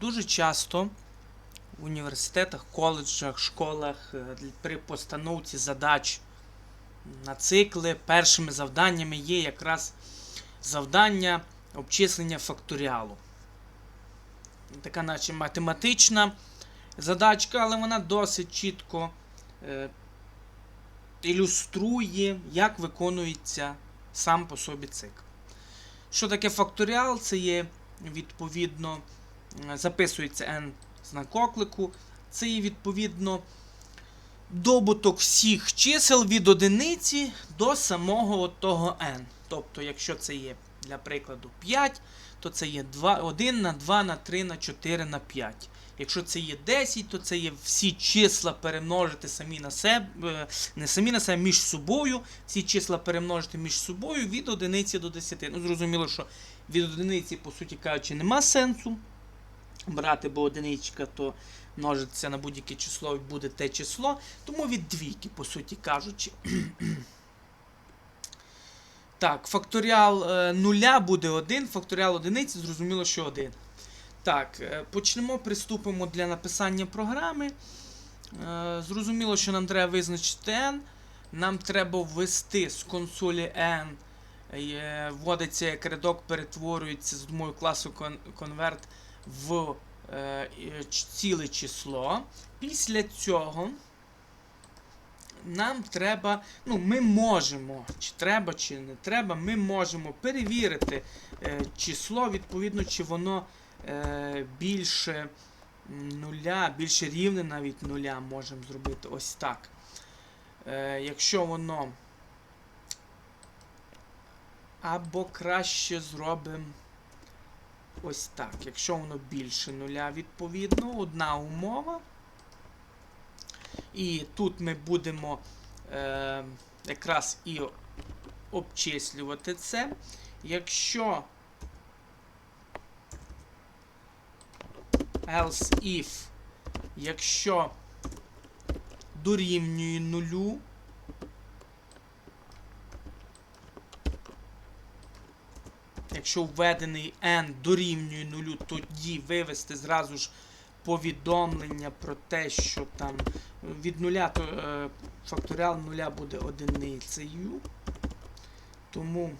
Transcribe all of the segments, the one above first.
дуже часто в університетах, коледжах, школах е, при постановці задач на цикли першими завданнями є якраз завдання обчислення факторіалу. Така наче математична задачка, але вона досить чітко е, ілюструє, як виконується сам по собі цикл. Що таке факторіал? Це є відповідно, записується n знак оклику. Це є відповідно добуток всіх чисел від одиниці до самого того n. Тобто, якщо це є, для прикладу, 5, то це є 2, 1 на 2 на 3 на 4 на 5. Якщо це є 10, то це є всі числа перемножити самі на себе, не самі на себе між собою. Ці числа перемножити між собою від одиниці до 10. Ну, зрозуміло, що від одиниці, по суті кажучи, нема сенсу брати, бо одиничка то множиться на будь-яке число і буде те число. Тому від двійки, по суті кажучи. Так, факторіал е, нуля буде 1, факторіал одиниці, зрозуміло, що 1. Так, е, почнемо, приступимо для написання програми. Е, Зрозуміло, що нам треба визначити n. Нам треба ввести з консолі n. Вводиться як рядок, перетворюється з допомогою класу convert в е, ціле число. Після цього нам треба, ну, ми можемо, чи треба, чи не треба, ми можемо перевірити е, число, відповідно, чи воно е, більше нуля, більше рівне навіть нуля можемо зробити ось так. Е, якщо воно або краще зробимо ось так. Якщо воно більше нуля, відповідно, одна умова. І тут ми будемо е, якраз і обчислювати це. Якщо else if, якщо дорівнює нулю, якщо введений n дорівнює нулю, тоді вивести зразу ж повідомлення про те, що там від нуля то е, факторіал нуля буде одиницею. Тому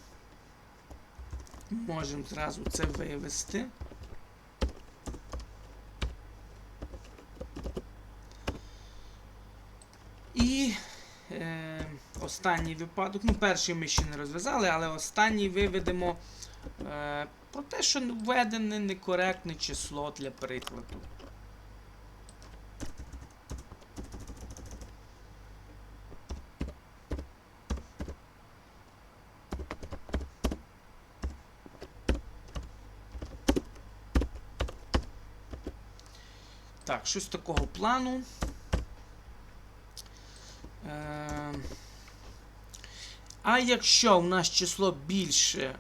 можемо зразу це вивести. І е, останній випадок, ну перший ми ще не розв'язали, але останній виведемо про те, що введене некоректне число для прикладу. Так, щось такого плану. Е, а якщо у нас число більше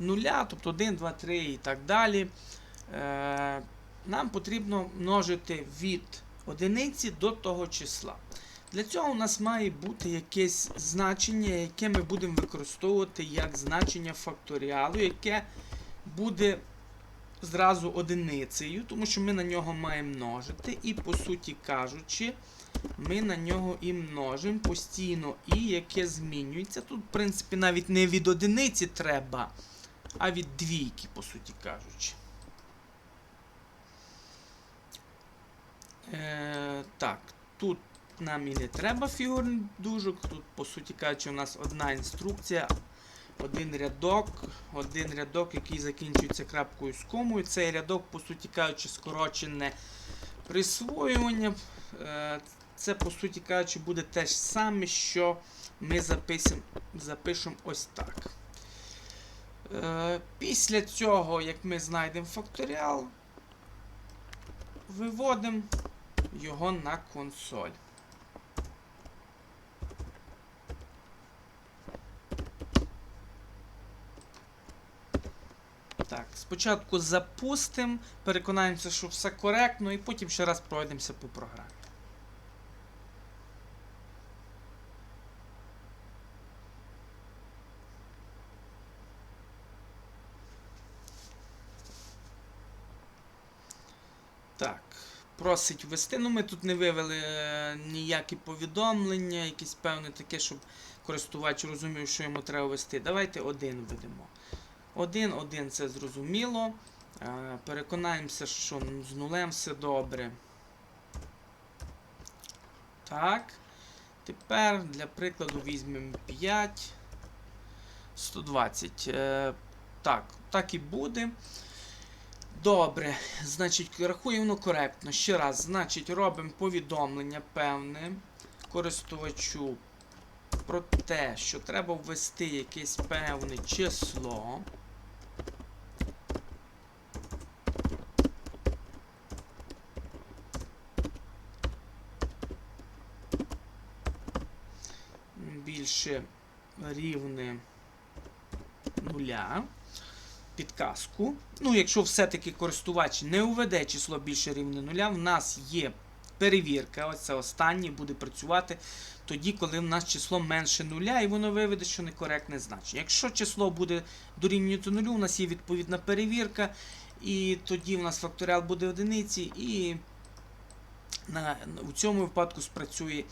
нуля, тобто 1, 2, 3 і так далі, е, нам потрібно множити від одиниці до того числа. Для цього у нас має бути якесь значення, яке ми будемо використовувати як значення факторіалу, яке буде зразу одиницею, тому що ми на нього маємо множити, і, по суті кажучи, ми на нього і множимо постійно, і яке змінюється. Тут, в принципі, навіть не від одиниці треба, а від двійки, по суті кажучи. Е, так, тут нам і не треба фігурний дужок. Тут, по суті кажучи, у нас одна інструкція, один рядок, один рядок, який закінчується крапкою з комою. Цей рядок, по суті кажучи, скорочене присвоювання. Е, Це, по суті кажучи, буде те ж саме, що ми запишемо ось так. Е, Після цього, як ми знайдемо факторіал, виводимо його на консоль. Так, спочатку запустимо, переконаємося, що все коректно, і потім ще раз пройдемося по програмі. Так. Просить ввести. Ну, ми тут не вивели е, ніякі повідомлення, якесь певне таке, щоб користувач розумів, що йому треба ввести. Давайте один введемо. Один, один це зрозуміло. Е, переконаємося, що з нулем все добре. Так. Тепер для прикладу візьмемо 5. 120. Е, так, так і буде. Добре, значить, рахує воно коректно. Ще раз, значить, робимо повідомлення певне користувачу про те, що треба ввести якесь певне число. Більше рівне нуля підказку. Ну, якщо все-таки користувач не введе число більше рівня нуля, в нас є перевірка. Ось це останнє буде працювати тоді, коли в нас число менше нуля, і воно виведе, що некоректне значення. Якщо число буде дорівнювати нулю, у нас є відповідна перевірка, і тоді в нас факторіал буде одиниці, і на, у цьому випадку спрацює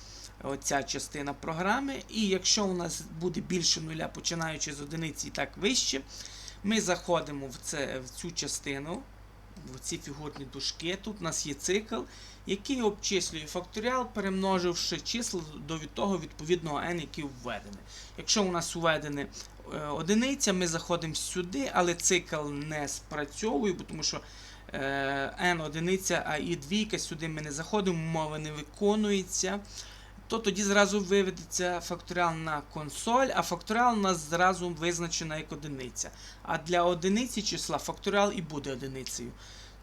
оця частина програми. І якщо у нас буде більше нуля, починаючи з одиниці і так вище, ми заходимо в, це, в цю частину, в ці фігурні дужки. Тут у нас є цикл, який обчислює факторіал, перемноживши числа до того відповідного n, який введений. Якщо у нас введене одиниця, ми заходимо сюди, але цикл не спрацьовує, тому що е, n одиниця, а і двійка сюди ми не заходимо, мова не виконується. То тоді зразу виведеться факторіал на консоль, а факторіал у нас зразу визначена як одиниця. А для одиниці числа факторіал і буде одиницею.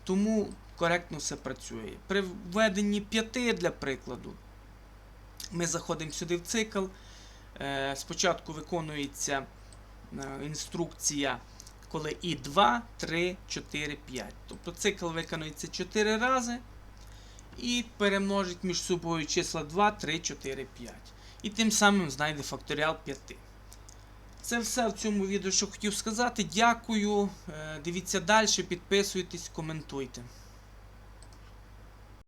Тому коректно все працює. При введенні 5 для прикладу, ми заходимо сюди в цикл. Е, Спочатку виконується е, інструкція, коли і 2, 3, 4, 5. Тобто цикл виконується 4 рази і перемножить між собою числа 2, 3, 4, 5. І тим самим знайде факторіал 5. Це все в цьому відео, що хотів сказати. Дякую. Е, Дивіться далі, підписуйтесь, коментуйте.